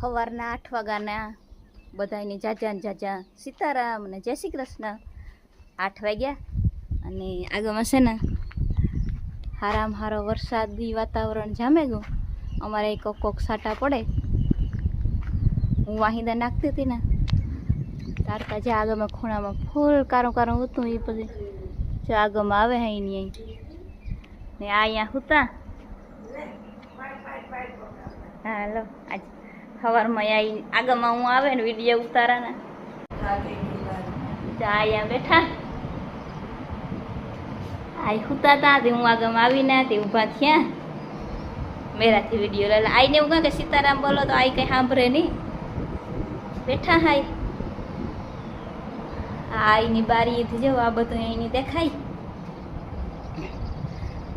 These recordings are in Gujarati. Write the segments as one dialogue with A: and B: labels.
A: સવારના આઠ વાગ્યાના બધાને જાજા ને જાજા સીતારામ અને જય શ્રી કૃષ્ણ. આઠ વાગ્યા અને આગળમાં છે ને હારામ હારો વરસાદી વાતાવરણ જામે ગયું. અમારે કોક કોક સાટા પડે. હું વાહિંદા નાખતી હતી ને, તારકા જે આગળમાં ખૂણામાં ફૂલ કારું કારું હતું એ પછી જો આગળમાં આવે હે એની અહીં. ને આ અહીંયા હતા. હા, હાલો, આજ. સવારમાં આવી આગળમાં હું આવે ને વીડિયો ઉતારા ને અહીંયા બેઠા. આ હુતા હતા તે હું આગળમાં આવીને તે ઊભા થયા. મેરાથી વીડિયો લે. આઈને એવું કહે કે સીતારામ બોલો તો આઈ કઈ સાંભળે નહીં બેઠા હાય. આ આઈની બારીથી જો, આ બધું અહીંની દેખાય.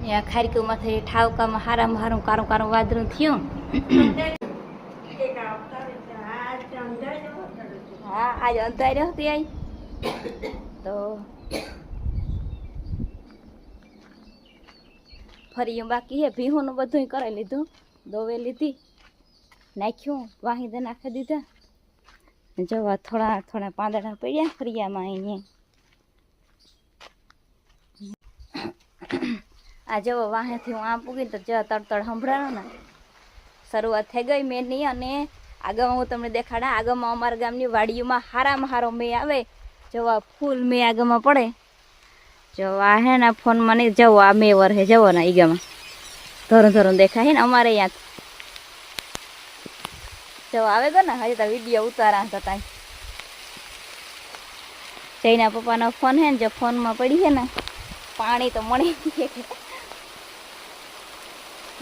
A: ત્યાં ખારીકુમાંથી ઠાવકામાં હારામાં હારું કારું કારું વાદળું થયું. હા, આજ અંધાર્યો હતી આઈ. તો ફરી એમ બાકી હે, ભીહોનું બધું કરાવી લીધું. દોવે લીધી, નાખ્યું વાહિદે નાખી દીધા. જવા થોડા થોડા પાંદડા પડ્યા ફરિયામાં અહીંયા આ જવો વાહેથી હું આમ પૂગીને તો જવા તડતડ સંભળાવો ને. શરૂઆત થઈ ગઈ મેની અને આગળમાં હું તમને દેખાડા આગળમાં અમારા ગામની વાડીઓમાં હારામાં હારો મેં આવે, જવા ફૂલ મેં આગળમાં પડે. જવા હે ને ફોનમાં નહીં જવો, આ મેં હે, જવો ને ઈગામાં. ધોરણ ધોરણ દેખાય હે ને અમારે અહીંયા જવા આવે ગયો ને, હજી તો વીડિયો ઉતારા હતા જઈના પપ્પાનો ફોન હે ને, જો ફોનમાં પડી છે ને, પાણી તો મળી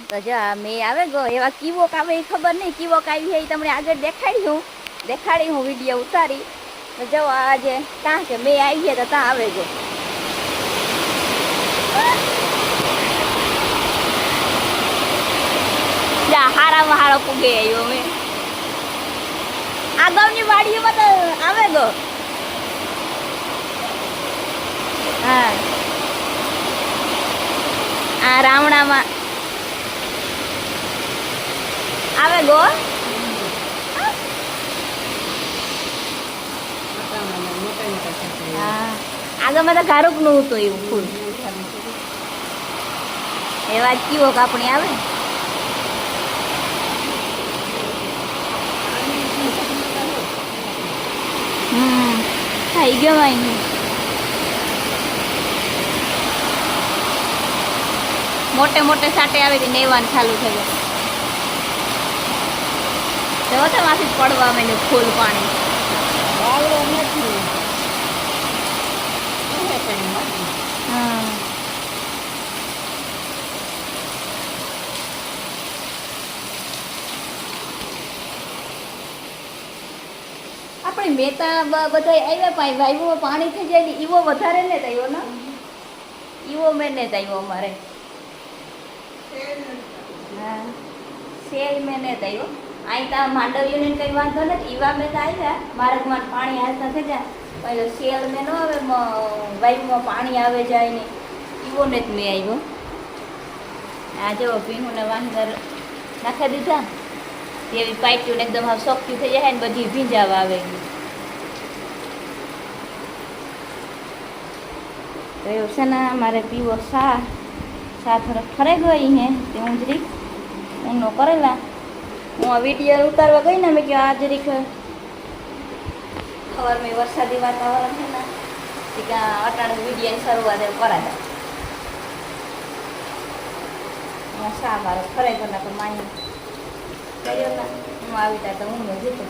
A: તો જો મેં આવે ગો, એવા કીવોક આવે એ ખબર નહીં કીવોક આવી છે એ તમને આગળ દેખાડી હું દેખાડી હું વીડિયો ઉતારી. તો આજે કાં કે મેં આવી ગયા તો ત્યાં આવે ગયો હારામાં હારો પૂગે આવ્યો મેં આ ગામની વાડીઓમાં તો આવે ગો. હા. આ રાવણામાં આવે ગો. આગળમાં તો કારુકનું હતું એવું ફૂલ. એવા વાત કીવો કાપણી આવે હમ. થઈ ગયો ભાઈ મોટે મોટે સાટે આવે નેવાનું ચાલુ થઈ ગયું. જો માંથી જ પડવા માંડ્યું ફૂલ પાણી. આપણે મેતા બધા આવ્યા પાઈ વાયુ પાણી થઈ જાય ને ઈવો વધારે ને થયો ને? ઈવો મેં ને થયો અમારે. હા. સેલ મેં ને થયો અહીં તો યુનિટ કંઈ વાંધો નથી. ઈવા મેં તો આવ્યા. માર્ગમાં પાણી હાલતા થઈ જાય. પહેલો શેલ મેં ન આવે વાઈફમાં પાણી આવે જાય ને ઈવો ને જ મેં આવ્યો આ જો ને વાંદર નાખી દીધા. એવી પાઇટ્યું એકદમ હવે સોખતી થઈ જાય ને બધી ભીંજાવા આવે તો એવું છે ને, મારે પીવો સા. સા થોડો ફરે ગઈ હે, તે ઊંજરી ઊંડો કરેલા. હું આ વીડિયો ઉતારવા ગઈ ને મેં કહ્યું આ જરીક ખબર મેં વરસાદી વાતાવરણ છે ને કે ક્યાં અટાણે વિડીયોની શરૂઆત એવું કરાતા શા મારો ફરે ગયો ના તો માની કર્યો ના, હું આવી તા તો હું જીતો.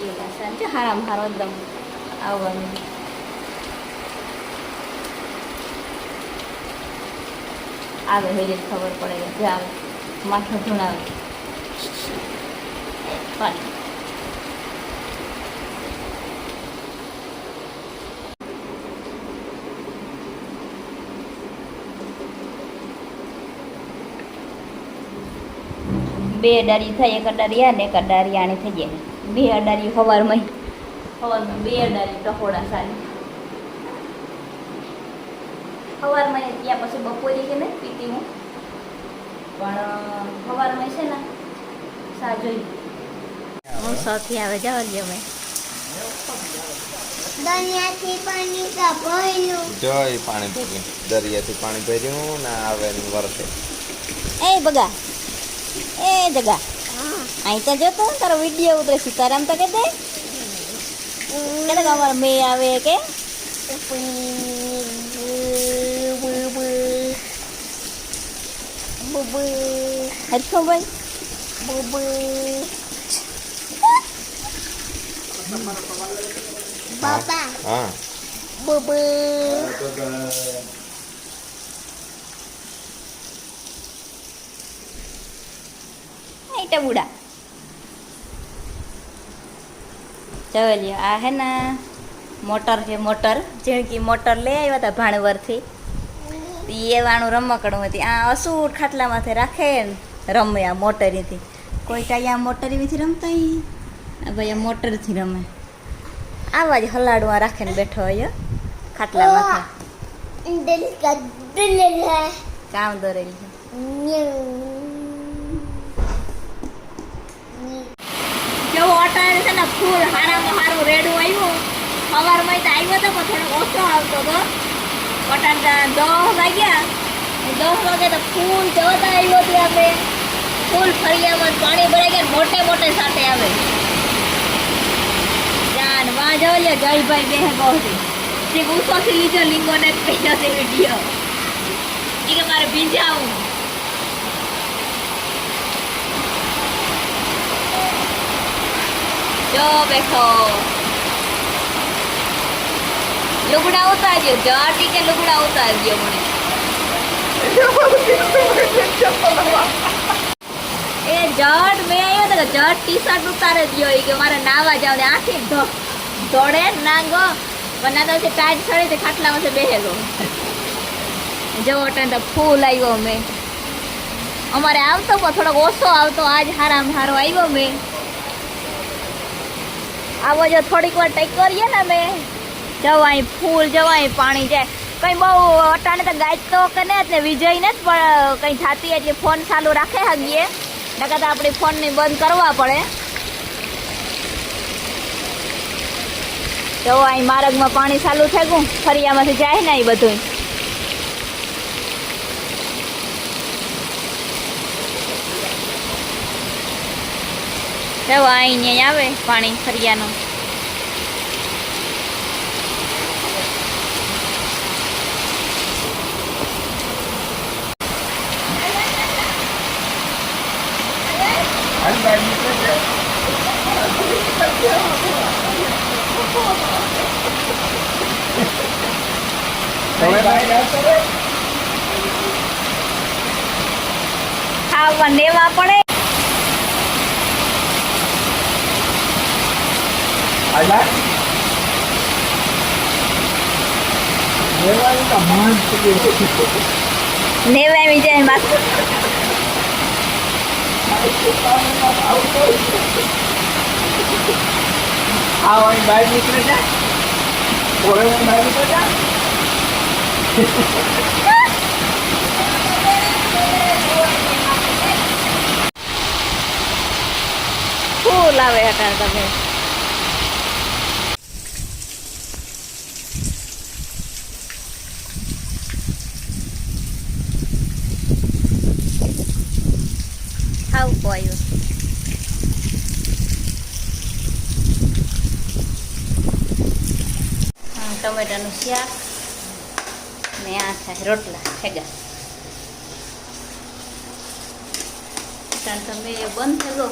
A: એ લાસાન મારો હારામ હારો એકદમ આવવાનું. આવે હેરી ખબર પડે જે આવે. માથું ધૂણાવે. બે અડારી થાય, એક અડારી આ ને એક અડારી આણી થઈ જાય. બે અડારી સવારમાં સવારમાં બે અડારી ટકોડા સારી. સવારમાં ત્યાં પછી બપોરે કે ને પીતી હું. પણ સવારમાં છે ને સાજોઈ હું સૌથી આવે જવા દે અમે
B: દરિયાથી પાણી ભર્યું.
C: પાણી ભર્યું દરિયાથી પાણી ભર્યું ને આવે વરસે.
A: એ બગા એ જગા. અહીં તો જોતો તારો વીડિયો ઉતરે સીતારામ તો કે દે. કે અમારા મેં આવે કે? હરખો ભાઈ
B: બાબા
C: હા
B: બબુ
A: અહીં ટબુડા ચવલિયો આ હે ને મોટર છે મોટર. ઝીણકી મોટર લઈ આવ્યા હતા ભાણવરથી. એ વાણું રમકડું હતી. આ અસૂર ખાટલામાંથી રાખે ને રમે આ મોટરીથી. કોઈ કાંઈ આ મોટરીથી રમતા. આ ભાઈ આ મોટરથી રમે. આવા જ હલાડવા આ રાખીને બેઠો હોય
B: ખાટલા માથે.
A: કામ દોરેલી છે. કેવો અટાણે છે ને ફૂલ હારામાં હારું રેડું આવ્યું. સવારમાં તો આવ્યો તો પણ થોડો ઓછો આવતો હતો અટાણે દસ વાગ્યા. દસ વાગે તો ફૂલ જોતા આવ્યો હતી આપણે. ફૂલ ફરિયામાં પાણી ભરાઈ ગયા મોટે મોટે સાથે આવે. જાન વાં જવો લ્યો, જયભાઈ બે બહુ તે ગુસ્સોથી લીધો લિંગોને પહેર્યો છે વીડિયો. એ કે મારે ભીંજાવું. જો બેઠો. લુગડા ઉતાર્યો જાટી કે લુગડા ઉતાર્યો મને. એ જટ મેં આવ્યો તો જટ ટી શર્ટ ઉતારે દ્યો ઈ કે મારે નાવા જાવ ને આખી દોડે નાંગો. પણ ના તો ટાઈટ ચડી તે ખાટલામાં છે બેહેલો. જો અટન તો ફૂલ આવ્યો મેં. અમારે આવતો પણ થોડોક ઓછો આવતો. આજ હારામ હારો આવ્યો મેં. આવો જો થોડીક વાર ટેક કરીએ ને અમે. જવાય, ફૂલ જવાય, પાણી જાય. કઈ બહુ અટાણે તો ગાય તો ને એટલે વિજય ને પણ કઈ જાતી એટલે ફોન ચાલુ રાખે હગીએ. નકર તો આપણે ફોન ને બંધ કરવા પડે. તો અહીં માર્ગમાં પાણી ચાલુ થઈ ગયું. ફરિયામાંથી જાય ને એ બધું તો અહીં આવે પાણી ફરિયાનું. ખાવા લેવા પડે. નેવા બહાર જાય માથું ફૂલ આવે હતા તમે આવ્યું હા ટમેટાનું શાક. ને થાય રોટલા ઠેગા તમે બંધ થયો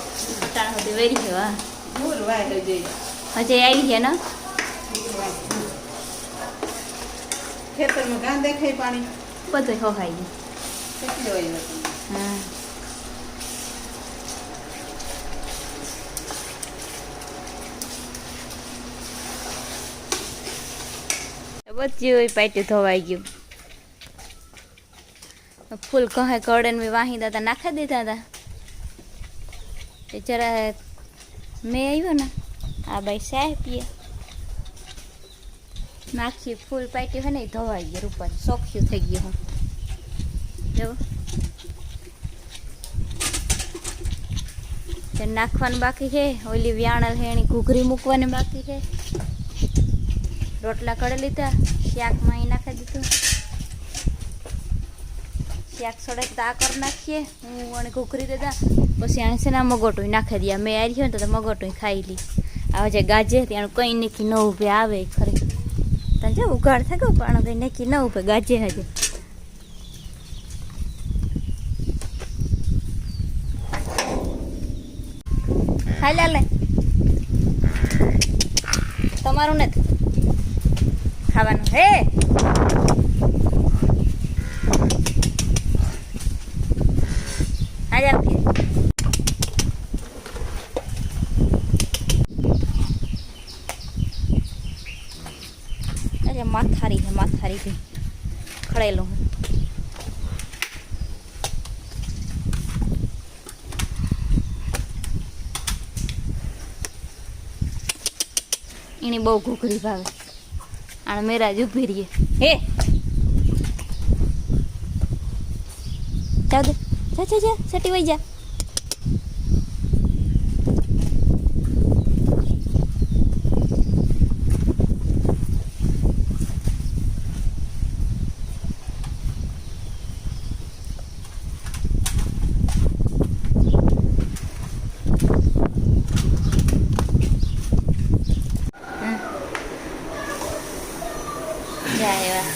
A: ગયો સુધી વેરી હા. હજી આવી ગયા ને?
D: ખેતરમાં ગાં દેખાય પાણી.
A: બધું હોહાઈ ગયું. હા. બધું પાટું ધોવાઈ ગયું. ફૂલ કહે કડે ને વાહી દાદા નાખી દીધા હતા. તે જરા મેં આવ્યો ને, આ ભાઈ સાહેબ પીએ નાખી ફૂલ પાટ્યું હોય ને એ ધોવાઈ ગયું ઉપર સોખ્યું થઈ ગયું હું જો તે નાખવાનું બાકી છે, ઓલી વ્યાણલ છે, એની ઘૂઘરી મૂકવાની બાકી છે. રોટલા કળી લીધા, શાકમાં અહીં નાખી દીધું. શાક સડે તો આ કરી નાખીએ. હું અને ઘૂઘરી દીધા પછી આને છે ને મગોટું નાખી દઈએ. મેં આવી હોય ને તો મગોટું ખાઈ લી આવે જે ગાજે ત્યાં કંઈ નીકી ન ઊભે આવે ખરે. તને જો ઉઘાડ થાય ગયો પણ કંઈ નીકી ન ઊભે ગાજે હજે. ખાઈ લે તમારું નથી. ખાવાનું. હા જાવ કે અરે માથારી છે માથારી ભી ખડેલું હે. એની બહુ ઘૂઘરી ભાવે. અને મેરાજ ઊભી રહીએ હે? જા જા જા સટી વહી જા જાય એવા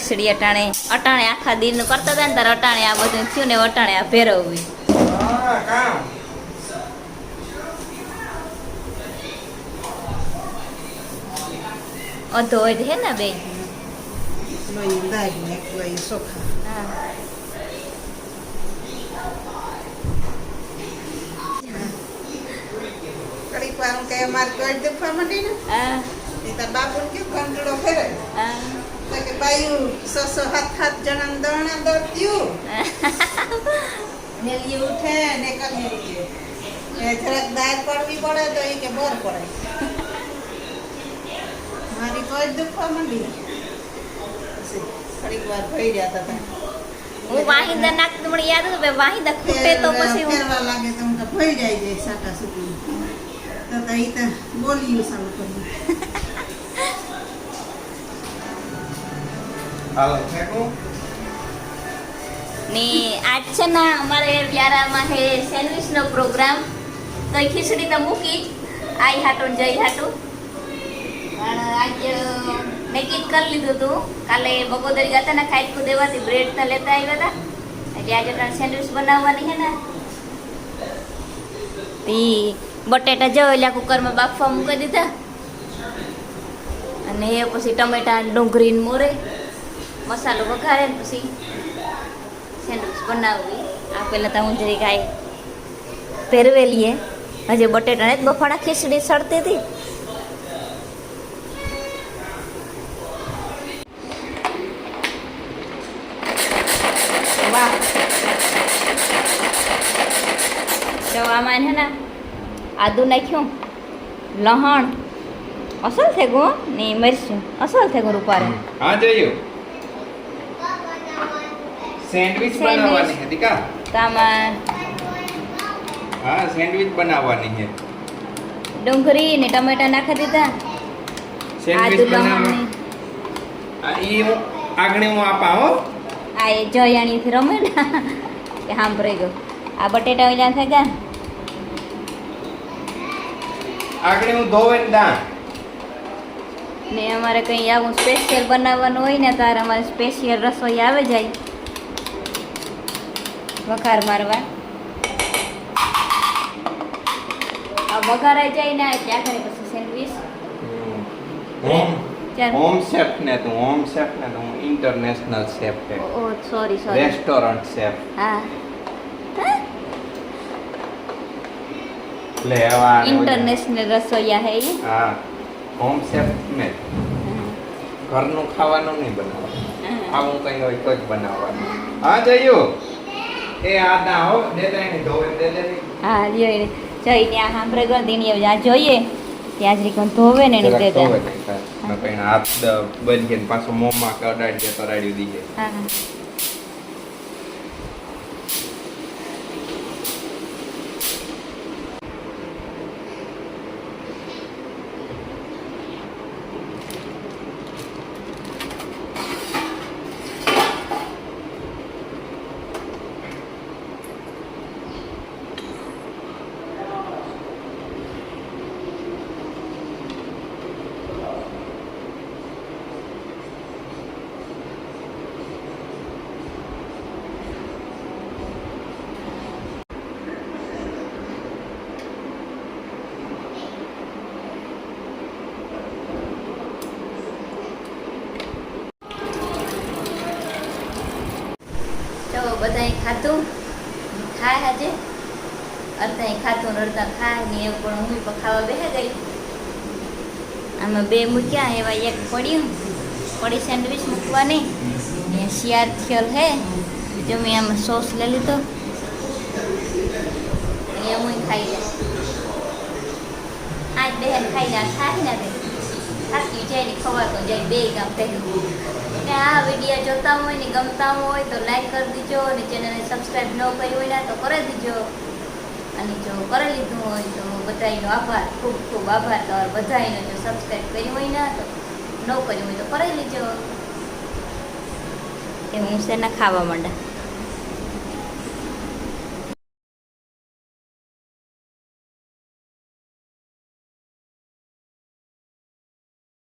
A: ખીચડી અટાણે અટાણે આખા દિનનું કરતા હતા ને તારે અટાણે આ બધું થયું ને અટાણે આ ભેરવવી. અધો અધ હે ને બેન?
D: કડી દાળ કે માર પેટ દુખવા માંડી ને.
A: હા.
D: તાર બાપુ કે કેવું ફેરે
A: હા.
D: તો કે બાયું સો સો હાથ હાથ જણા દણા દોડ્યું નેલી ઉઠે ને કલી ઉઠે. જરાક દાળ પડવી પડે તો એ કે બર પડે. મારી કોઈ દુખવા માંડી. થોડીક વાર ભઈ રહ્યા હતા
A: હું વાહિંદા નાખતી મને યાદ હતું વાહિંદા ખૂટે તો પછી
D: ફેરવા લાગે તો હું તો ભઈ જાય જાય સાટા સુધી. તો તો તો બોલ્યું સારું કર્યું
A: ને આજ છે ને અમારે વ્યારામાં છે સેન્ડવિચનો પ્રોગ્રામ. તો ખીચડી તો મૂકી. જ આઈ હાટું જઈ હાટું. પણ આજ મેકિંગ કરી લીધું હતું કાલે બગોદરી ગયા હતા ને ખાઈટકું દેવાથી બ્રેડ તો લેતા આવ્યા હતા. એટલે આજે ત્રણ સેન્ડવિચ બનાવવાની છે ને. તી બટેટા જો એટલે કુકરમાં બાફવા મૂકી દીધા. અને એ પછી ટમેટા ડુંગળીને મોરે. મસાલો વઘારે પછી સેન્ડવિચ બનાવવી. આ પહેલાં તો હું જરી ગાય પહેરવેલીએ હજી બટેટાને જ બફાણા ખીચડી સડતી હતી. આમાં હે ને આદુ નાખ્યું, લહણ, અસલ થઈ ગયું ને મરશું અસલ થઈ ગયું રૂપારે.
C: હા જોયું સેન્ડવિચ બનાવવાની છે દીકા.
A: તો
C: હા સેન્ડવિચ બનાવવાની હે
A: ડુંગળી ને ટમેટા નાખી દીધા.
C: સેન્ડવિચ
A: બનાવવાની
C: આ ઈ હું હું આપા હો.
A: આ એ જયાણીથી રમે ને કે સાંભળી ગયો. આ બટેટા ઓલા થઈ ગયા
C: આગળ હું ધોવે દા
A: ને અમારે કંઈ આવું સ્પેશિયલ બનાવવાનું હોય ને ત્યારે અમારે સ્પેશિયલ રસોઈ આવે જાય. વઘાર મારવા. આ વઘારાઈ જાય ને ત્યાં કરે પછી સેન્ડવીચ
C: હોમ. શેફ ને તું હોમ શેફ ને તું ઇન્ટરનેશનલ શેફ છે.
A: Oh sorry sorry
C: restaurant chef
A: હા.
C: લે આવા ને ઓલા.
A: ઇન્ટરનેશનલ રસોઈયા હે
C: હા. હોમ શેફ ને. ઘરનું ખાવાનું નહીં બનાવવાનું. આવું કઈ હોય તો જ બનાવવાનું. હા જયું. એ આ ના હો દે દે ધોવે દે દે
A: હા લ્યો એને. આ સાંભળે ગયો તેની હવે જ્યાં જોઈએ. ત્યાં જ રીકન ધોવે ને એને દે. દે
C: હાથ બંધ કરીને પાછું મોંમાં કડાડી દે તરાડી દીજે
A: હા હા. ખાધું? ખાય આજે? અડધાએ ખાતું અડધા ખાય ને એવું પણ હું પણ ખાવા બેસી ગઈ. આમાં બે મૂક્યા, એવા એક પડ્યું. પડી સેન્ડવિચ મૂકવાની. ને શિયાર થયેલ હે. જો મેં આમાં સોસ લઈ લીધો. એ હું ખાઈ જાય આજ બે ખાઈ જાય ખાઈ ને થાકી જાય ને ખવાતો જાય બે કામ પહેલું. ને આ વીડિયો જોતા હોય ને ગમતા હોય તો લાઈક કરી દીજો અને ચેનલને સબસ્ક્રાઈબ ન કરી હોય ને તો કરી દીજો. અને જો કરી લીધું હોય તો બધાનો આભાર, ખૂબ ખૂબ આભાર. તમારો બધાનો જો સબસ્ક્રાઈબ કર્યું હોય ને તો ન કર્યું હોય તો કરી લીજો. એ હું શેના ખાવા માંડા?